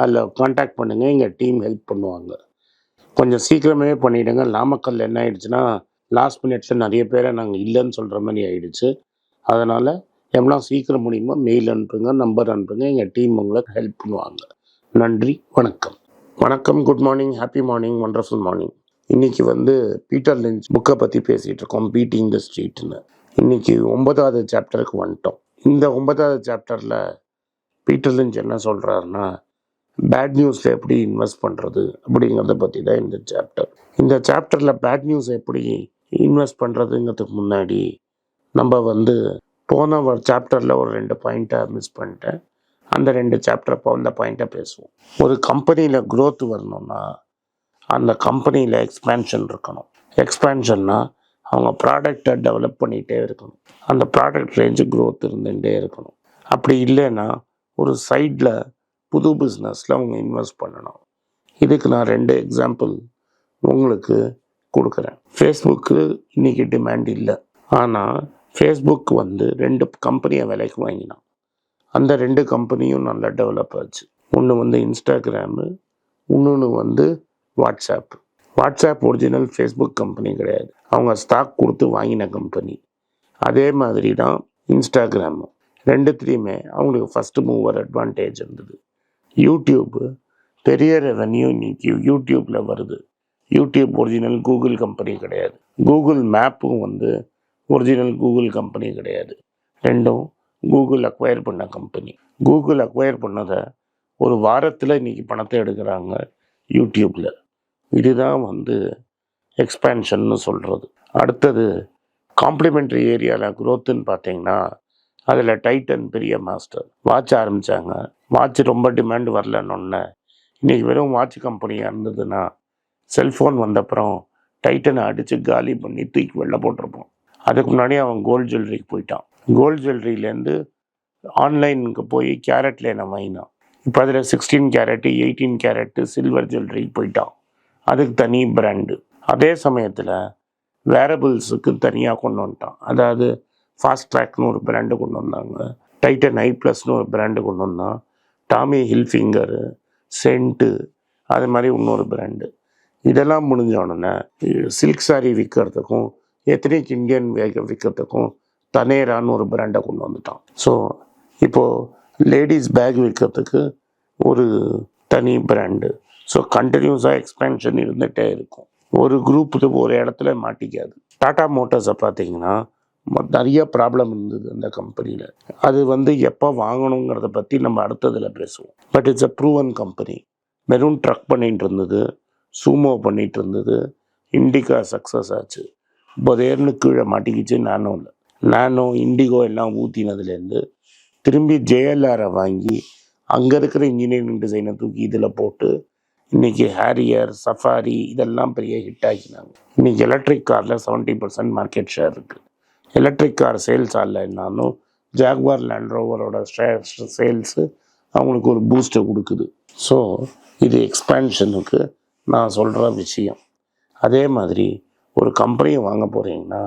அதில் காண்டாக்ட் பண்ணுங்கள் எங்கள் டீம் ஹெல்ப் பண்ணுவாங்க. கொஞ்சம் சீக்கிரமே பண்ணிவிடுங்க நாமக்கல் என்ன ஆயிடுச்சுன்னா லாஸ்ட் மினிட்ஸில் நிறைய பேரை நாங்கள் இல்லைன்னு சொல்கிற மாதிரி ஆயிடுச்சு. அதனால் எவ்வளோ சீக்கிரம் முடியுமோ மெயில் அனுப்புங்க நம்பர் அனுப்புங்க எங்கள் டீம் உங்களுக்கு ஹெல்ப் பண்ணுவாங்க. நன்றி வணக்கம். வணக்கம் good morning happy morning wonderful morning இன்றைக்கி வந்து பீட்டர் லிஞ்ச் புக்கை பற்றி பேசிகிட்டு இருக்கோம் பீட்டிங் த ஸ்ட்ரீட்னு இன்றைக்கி ஒன்பதாவது சாப்டருக்கு வந்துட்டோம். இந்த ஒன்பதாவது சாப்டரில் பீட்டர் லிஞ்ச் என்ன சொல்கிறாருன்னா பேட் நியூஸில் எப்படி இன்வெஸ்ட் பண்ணுறது அப்படிங்கிறத பற்றி தான் இந்த சாப்டர் இந்த சாப்டரில் பேட் நியூஸ் எப்படி இன்வெஸ்ட் பண்ணுறதுங்கிறதுக்கு முன்னாடி நம்ம வந்து போன ஒரு சாப்டரில் ஒரு ரெண்டு பாயிண்ட்டை மிஸ் பண்ணிட்டேன். அந்த ரெண்டு சாப்டர் இப்போ அந்த பாயிண்ட்டை பேசுவோம். ஒரு கம்பெனியில் க்ரோத் வரணும்னா அந்த கம்பெனியில் எக்ஸ்பேன்ஷன் இருக்கணும். எக்ஸ்பேன்ஷன்னா அவங்க ப்ராடக்டை டெவலப் பண்ணிகிட்டே இருக்கணும். அந்த ப்ராடக்ட் ரேஞ்சு க்ரோத் இருந்துகிட்டே இருக்கணும். அப்படி இல்லைன்னா ஒரு சைடில் புது பிஸ்னஸில் அவங்க இன்வெஸ்ட் பண்ணணும். இதுக்கு நான் ரெண்டு எக்ஸாம்பிள் உங்களுக்கு கொடுக்குறேன். ஃபேஸ்புக்கு இன்னைக்கு டிமாண்ட் இல்லை. ஆனால் ஃபேஸ்புக் வந்து ரெண்டு கம்பெனியை விலைக்கு வாங்கினான். அந்த ரெண்டு கம்பெனியும் நல்லா டெவலப் ஆச்சு. ஒன்று வந்து இன்ஸ்டாகிராமு இன்னொன்று வந்து WhatsApp WhatsApp original Facebook company கிடையாது. அவங்க ஸ்டாக் கொடுத்து வாங்கின கம்பெனி அதே மாதிரி தான் இன்ஸ்டாகிராமும் ரெண்டுத்துலேயுமே அவங்களுக்கு ஃபஸ்ட்டு மூவர் அட்வான்டேஜ் இருந்தது. யூடியூப்பு பெரிய ரெவன்யூ இன்னைக்கு யூடியூப்பில் வருது. யூடியூப் ஒரிஜினல் கூகுள் கம்பெனி கிடையாது. கூகுள் மேப்பும் வந்து ஒரிஜினல் கூகுள் கம்பெனி கிடையாது. ரெண்டும் கூகுள் அக்வயர் பண்ண கம்பெனி கூகுள் அக்வயர் பண்ணதை ஒரு வாரத்தில் இன்னைக்கு பணத்தை எடுக்கிறாங்க யூடியூப்பில் இதுதான் வந்து எக்ஸ்பேன்ஷன்னு சொல்கிறது அடுத்தது காம்ப்ளிமெண்ட்ரி ஏரியாவில் க்ரோத்துன்னு பார்த்தீங்கன்னா அதில் டைட்டன் பெரிய மாஸ்டர். வாட்ச் ஆரம்பித்தாங்க வாட்ச் ரொம்ப டிமாண்ட் வரலன்னு இன்றைக்கி வெறும் வாட்ச் கம்பெனியாக இருந்ததுன்னா செல்ஃபோன் வந்தப்புறம் டைட்டனை அடித்து காலி பண்ணி தூக்கி வெளில போட்டிருப்போம். அதுக்கு முன்னாடி அவன் கோல்டு ஜுவல்லரிக்கு போயிட்டான். கோல்டு ஜுவல்லரியிலேருந்து ஆன்லைனுக்கு போய் கேரட்டில் என்ன வாங்கினான். இப்போ அதில் sixteen carat eighteen carat silver ஜுவல்லரிக்கு போயிட்டான். அதுக்கு தனி பிராண்டு. அதே சமயத்தில் வேரபிள்ஸுக்கு தனியாக கொண்டு வந்துட்டான். அதாவது ஃபாஸ்ட் ட்ராக்னு ஒரு பிராண்டு கொண்டு வந்தாங்க. டைட்டன் ஐ ப்ளஸ்னு ஒரு பிராண்டு கொண்டு வந்தான். டாமி ஹில்ஃபிங்கரு சென்ட்டு அது மாதிரி இன்னொரு பிராண்டு இதெல்லாம் முடிஞ்ச உடனே சில்க் சாரி விற்கிறதுக்கும் எத்தனிக் இந்தியன் விற்கிறதுக்கும் தனேரான்னு ஒரு பிராண்டை கொண்டு வந்துட்டான். ஸோ இப்போது லேடிஸ் பேக் விற்கிறதுக்கு ஒரு தனி பிராண்டு ஸோ கண்டினியூஸாக எக்ஸ்பென்ஷன் இருந்துகிட்டே இருக்கும். ஒரு குரூப்புக்கு ஒரு இடத்துல மாட்டிக்காது. டாடா மோட்டார்ஸை பார்த்தீங்கன்னா நிறைய ப்ராப்ளம் இருந்தது அந்த கம்பெனியில் அது வந்து எப்போ வாங்கணுங்கிறத பற்றி நம்ம அடுத்ததில் பேசுவோம். But it's a proven company maroon truck பண்ணிகிட்டு இருந்தது சூமோ பண்ணிகிட்டு இருந்தது இண்டிகா சக்ஸஸ் ஆச்சு. புதையர்னு கீழே மாட்டிக்கிச்சு நானோ இல்லை நானோ இண்டிகோ எல்லாம் ஊற்றினதுலேருந்து திரும்பி ஜேஎல்ஆரை வாங்கி அங்கே இருக்கிற இன்ஜினியரிங் டிசைனை தூக்கி இதில் போட்டு இன்றைக்கி ஹேரியர் சஃபாரி இதெல்லாம் பெரிய ஹிட் ஆக்கினாங்க. இன்றைக்கி எலக்ட்ரிக் காரில் செவன்ட்டி பர்சன்ட் மார்க்கெட் ஷேர் இருக்குது எலக்ட்ரிக் கார் சேல்ஸ் ஆகலைன்னாலும் ஜாக்வார் லேண்ட் ரோவரோட சேல்ஸு அவங்களுக்கு ஒரு பூஸ்ட்டை கொடுக்குது. ஸோ இது எக்ஸ்பேன்ஷனுக்கு நான் சொல்கிற விஷயம். அதே மாதிரி ஒரு கம்பெனியை வாங்க போகிறீங்கன்னா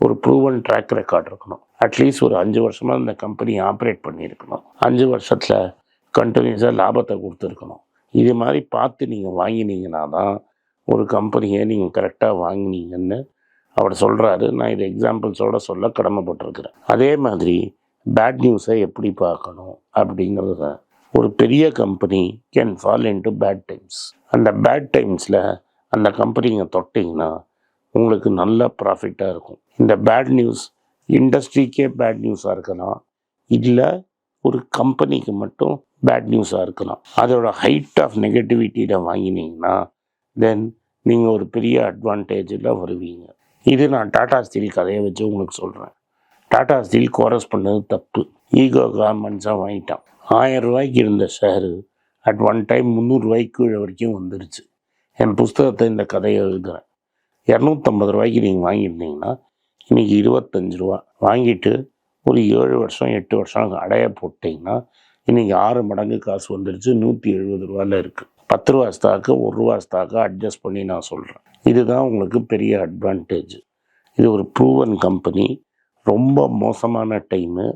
ஒரு ப்ரூவன் ட்ராக் ரெக்கார்ட் இருக்கணும். அட்லீஸ்ட் ஒரு அஞ்சு வருஷமாக இந்த கம்பெனி ஆப்ரேட் பண்ணியிருக்கணும். அஞ்சு வருஷத்தில் கண்டினியூஸாக லாபத்தை கொடுத்துருக்கணும். இது மாதிரி பார்த்து நீங்கள் வாங்கினீங்கன்னா தான் ஒரு கம்பெனியை நீங்கள் கரெக்டாக வாங்கினீங்கன்னு அவர் சொல்கிறாரு நான் இது எக்ஸாம்பிள்ஸோட சொல்ல கடமைப்பட்டிருக்கிறேன். அதே மாதிரி பேட் நியூஸை எப்படி பார்க்கணும்? அப்படிங்கிறது தான் ஒரு பெரிய company can fall into bad times அந்த பேட் டைம்ஸில் அந்த கம்பெனிங்க தொட்டிங்கன்னா உங்களுக்கு நல்ல ப்ராஃபிட்டாக இருக்கும். இந்த பேட் நியூஸ் இண்டஸ்ட்ரிக்கே பேட் நியூஸாக இருக்கலாம். இல்லை ஒரு கம்பெனிக்கு மட்டும் பேட் நியூஸாக இருக்கலாம். அதோட ஹைட் ஆஃப் நெகட்டிவிட்டியில் வாங்கினீங்கன்னா தென் நீங்கள் ஒரு பெரிய அட்வான்டேஜில் வருவீங்க. இது நான் டாடா ஸ்டீல் கதையை வச்சு உங்களுக்கு சொல்கிறேன் டாடா ஸ்டீல் கோரஸ் பண்ணது தப்பு. ஈகோ கார்மெண்ட்ஸாக வாங்கிட்டான். ஆயிரம் ரூபாய்க்கு இருந்த ஷேரு அட் ஒன் டைம் முந்நூறுரூவாய்க்கு கீழே வரைக்கும் வந்துருச்சு. என் புஸ்தகத்தை இந்த கதையை எழுதுகிறேன் இரநூத்தம்பது ரூபாய்க்கு நீங்கள் வாங்கியிருந்தீங்கன்னா இன்றைக்கி இருபத்தஞ்சு ரூபா. வாங்கிட்டு ஒரு ஏழு வருஷம் எட்டு வருஷம் அடைய போட்டிங்கன்னா இன்றைக்கி ஆறு மடங்கு காசு வந்துருச்சு. நூற்றி எழுபது ரூபாயில் இருக்குது பத்து ரூபா ஸ்டாக்கு ஒரு ரூபா ஸ்டாக்கு அட்ஜஸ்ட் பண்ணி நான் சொல்கிறேன் இதுதான் உங்களுக்கு பெரிய அட்வான்டேஜ் இது ஒரு ப்ரூவன் கம்பெனி ரொம்ப மோசமான டைமு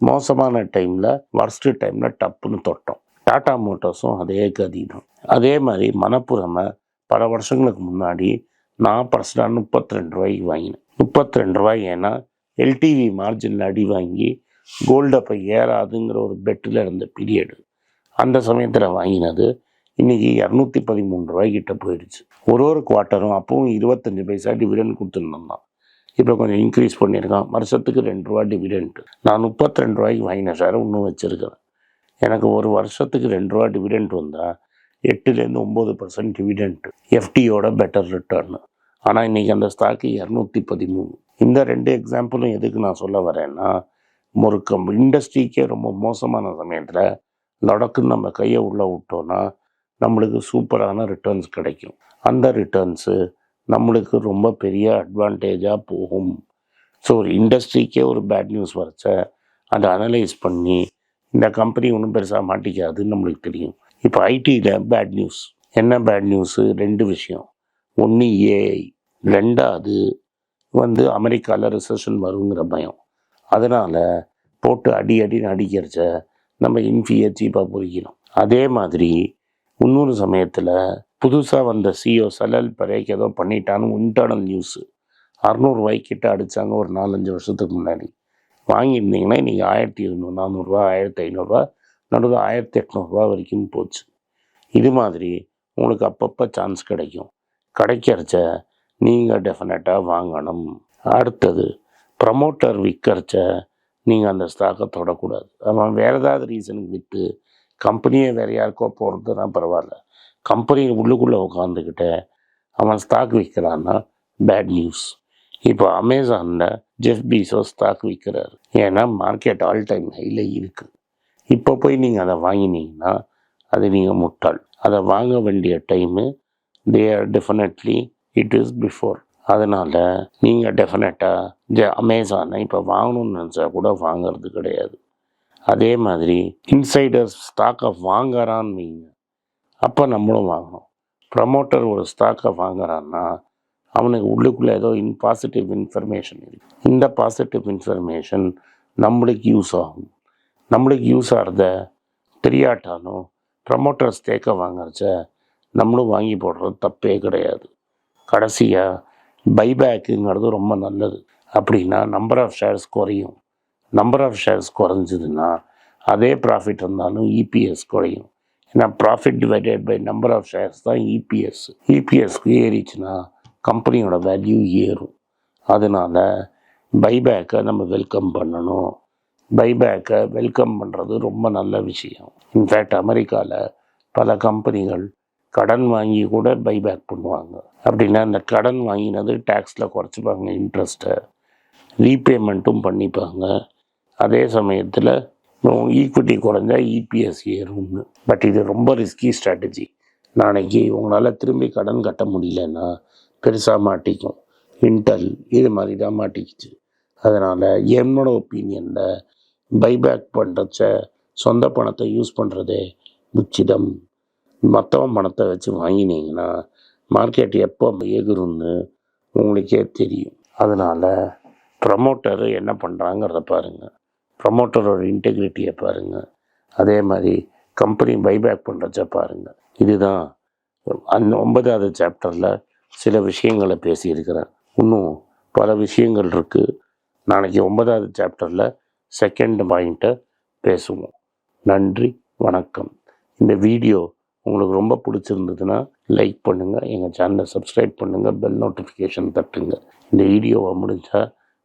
மோசமான டைமில் வர்ஸ்ட்டு டைமில் டப்புன்னு தொட்டோம். டாடா மோட்டார்ஸும் அதே கதி தான். அதே மாதிரி மணப்புறமை பல வருஷங்களுக்கு முன்னாடி நான் பர்சனாக முப்பத்தி ரெண்டு ரூபாய்க்கு வாங்கினேன். முப்பத்தி ரெண்டு ரூபாய் ஏன்னா எல்டிவி மார்ஜினில் அடி வாங்கி கோல்டு அப்போ ஏறாதுங்கிற ஒரு பெட்டில் இருந்த பீரியடு அந்த சமயத்தில் வாங்கினது இன்றைக்கி இரநூத்தி பதிமூணு ரூபாய்க்கிட்ட போயிடுச்சு. ஒரு ஒரு குவார்ட்டரும் அப்பவும் இருபத்தஞ்சி பைசா டிவிடெண்ட் கொடுத்துருந்தோம்தான் இப்போ கொஞ்சம் இன்க்ரீஸ் பண்ணியிருக்கான். வருஷத்துக்கு ரெண்டு ரூபா டிவிடெண்ட் நான் முப்பத்தி ரெண்டு ரூபாய்க்கு வாங்கின சார் இன்னும் வச்சுருக்கிறேன். எனக்கு ஒரு வருஷத்துக்கு ரெண்டு ரூபா டிவிடெண்ட் வந்தால் எட்டுலேருந்து ஒம்பது பர்சன்ட் டிவிடென்ட்டு எஃப்டியோட பெட்டர் ரிட்டர்னு ஆனால் இன்றைக்கி அந்த ஸ்டாக்கு இரநூத்தி பதிமூணு. இந்த ரெண்டு எக்ஸாம்பிளும் எதுக்கு நான் சொல்ல வரேன்னா ஒரு கம் இண்டஸ்ட்ரிக்கே ரொம்ப மோசமான சமயத்தில் லொடக்குன்னு நம்ம கையை உள்ளே விட்டோன்னா நம்மளுக்கு சூப்பரான ரிட்டர்ன்ஸ் கிடைக்கும். அந்த ரிட்டர்ன்ஸு நம்மளுக்கு ரொம்ப பெரிய அட்வான்டேஜாக போகும். ஸோ ஒரு இண்டஸ்ட்ரிக்கே ஒரு பேட் நியூஸ் வரைச்ச அதை அனலைஸ் பண்ணி இந்த கம்பெனி ஒன்றும் பெருசாக மாட்டிக்காதுன்னு நம்மளுக்கு தெரியும். இப்போ ஐடியில் பேட் நியூஸ் என்ன பேட் நியூஸு ரெண்டு விஷயம். ஒன்று ஏஐ ரெண்டாவது வந்து அமெரிக்காவில் ரிசெஷன் வருங்கிற பயம். அதனால் போட்டு அடி அடின்னு அடிக்கிறச்ச நம்ம இன்ஃபியை சீப்பாக பொறிக்கணும் அதே மாதிரி இன்னொரு சமயத்தில் புதுசாக வந்த சிஓ சலல் பரேக் ஏதோ பண்ணிட்டான்னு இன்டர்னல் நியூஸு அறநூறுவாய்க்கிட்ட அடித்தாங்க ஒரு நாலஞ்சு வருஷத்துக்கு முன்னாடி. வாங்கியிருந்தீங்கன்னா இன்றைக்கி ஆயிரத்தி எழுநூறு நானூறுரூவா ஆயிரத்தி ஐநூறுரூவா நடுவில் ஆயிரத்தி எட்நூறுரூவா வரைக்கும் போச்சு. இது மாதிரி உங்களுக்கு அப்பப்போ சான்ஸ் கிடைக்கும். கிடைக்கிறச்ச நீங்கள் டெஃபினட்டாக வாங்கணும். அடுத்தது ப்ரமோட்டர் விற்கிறச்ச நீங்கள் அந்த ஸ்டாக்கை தொடக்கூடாது. அவன் வேறு ஏதாவது ரீசனுக்கு விற்று கம்பெனியை வேறு யாருக்கோ போகிறதுனா பரவாயில்ல. கம்பெனி உள்ளுக்குள்ளே உட்காந்துக்கிட்டு அவன் ஸ்டாக் விற்கிறான்னா பேட் நியூஸ் இப்போ அமேசானில் ஜெஃப் பீஸோ ஸ்டாக் விற்கிறாரு ஏன்னா மார்க்கெட் ஆல் டைம் ஹையில் இருக்குது இப்போ போய் நீங்கள் அதை வாங்கினீங்கன்னா அது நீங்கள் முட்டாள். அதை வாங்க வேண்டிய time they are definitely it is before அதனால் நீங்கள் டெஃபினட்டாக ஜ அமேசானை இப்போ வாங்கணும்னு நினச்சா கூட வாங்கிறது கிடையாது. அதே மாதிரி இன்சைடர் ஸ்டாக்கை வாங்குறான்னு வைங்க. அப்போ நம்மளும் வாங்கணும். ப்ரமோட்டர் ஒரு ஸ்டாக்கை வாங்குறான்னா அவனுக்கு உள்ளுக்குள்ளே ஏதோ இன் பாசிட்டிவ் இன்ஃபர்மேஷன் இருக்கு. இந்த பாசிட்டிவ் இன்ஃபர்மேஷன் நம்மளுக்கு யூஸ் ஆகும். நம்மளுக்கு யூஸ் ஆகிறத தெரியாட்டாலும் ப்ரமோட்டர் ஸ்டேக்கை வாங்குறச்ச நம்மளும் வாங்கி போடுறது தப்பே கிடையாது. கடைசியாக பைபேக்குங்கிறது ரொம்ப நல்லது. அப்படின்னா நம்பர் ஆஃப் ஷேர்ஸ் குறையும். நம்பர் ஆஃப் ஷேர்ஸ் குறைஞ்சதுன்னா அதே ப்ராஃபிட் இருந்தாலும் இபிஎஸ் குறையும். ஏன்னா profit divided by number of shares தான் இபிஎஸ் இபிஎஸ்க்கு ஏறிச்சுன்னா கம்பெனியோட வேல்யூ ஏறும். அதனால் பைபேக்கை நம்ம வெல்கம் பண்ணணும். பைபேக்கை வெல்கம் பண்ணுறது ரொம்ப நல்ல விஷயம். இன்ஃபேக்ட் அமெரிக்காவில் பல கம்பெனிகள் கடன் வாங்கி கூட பைபேக் பண்ணுவாங்க. அப்படின்னா அந்த கடன் வாங்கினது டேக்ஸில் குறைச்சிப்பாங்க இன்ட்ரெஸ்ட்டை ரீபேமெண்ட்டும் பண்ணிப்பாங்க. அதே சமயத்தில் ஈக்விட்டி குறைஞ்சா இபிஎஸ் ஏறும்னு. பட் இது ரொம்ப ரிஸ்கி ஸ்ட்ராட்டஜி நாளைக்கு உங்களால் திரும்பி கடன் கட்ட முடியலன்னா பெருசாக மாட்டிக்கும். இன்டெல் இது மாதிரி தான் மாட்டிக்கிச்சு. அதனால் என்னோட ஒப்பீனியனில் பைபேக் பண்ணுறச்ச சொந்த பணத்தை யூஸ் பண்ணுறதே உச்சிதம். மற்றவன் பணத்தை வச்சு வாங்கினீங்கன்னா மார்க்கெட் எப்போ எகுருன்னு உங்களுக்கே தெரியும். அதனால் ப்ரமோட்டர் என்ன பண்ணுறாங்கிறத பாருங்கள் ப்ரமோட்டரோட இன்டெகிரிட்டியை பாருங்கள் அதே மாதிரி கம்பெனி பைபேக் பண்ணுறச்ச பாருங்கள் இதுதான் அந்த ஒன்பதாவது சாப்டரில் சில விஷயங்களை பேசியிருக்கிறேன். இன்னும் பல விஷயங்கள் இருக்குது நாளைக்கு ஒன்பதாவது சாப்டரில் செகண்ட் பாயிண்ட்டை பேசுவோம். நன்றி வணக்கம். இந்த வீடியோ உங்களுக்கு ரொம்ப பிடிச்சிருந்ததுன்னா லைக் பண்ணுங்கள் எங்கள் சேனலை சப்ஸ்கிரைப் பண்ணுங்கள் பெல் நோட்டிஃபிகேஷன் தட்டுங்க. இந்த வீடியோவை முடிஞ்சால்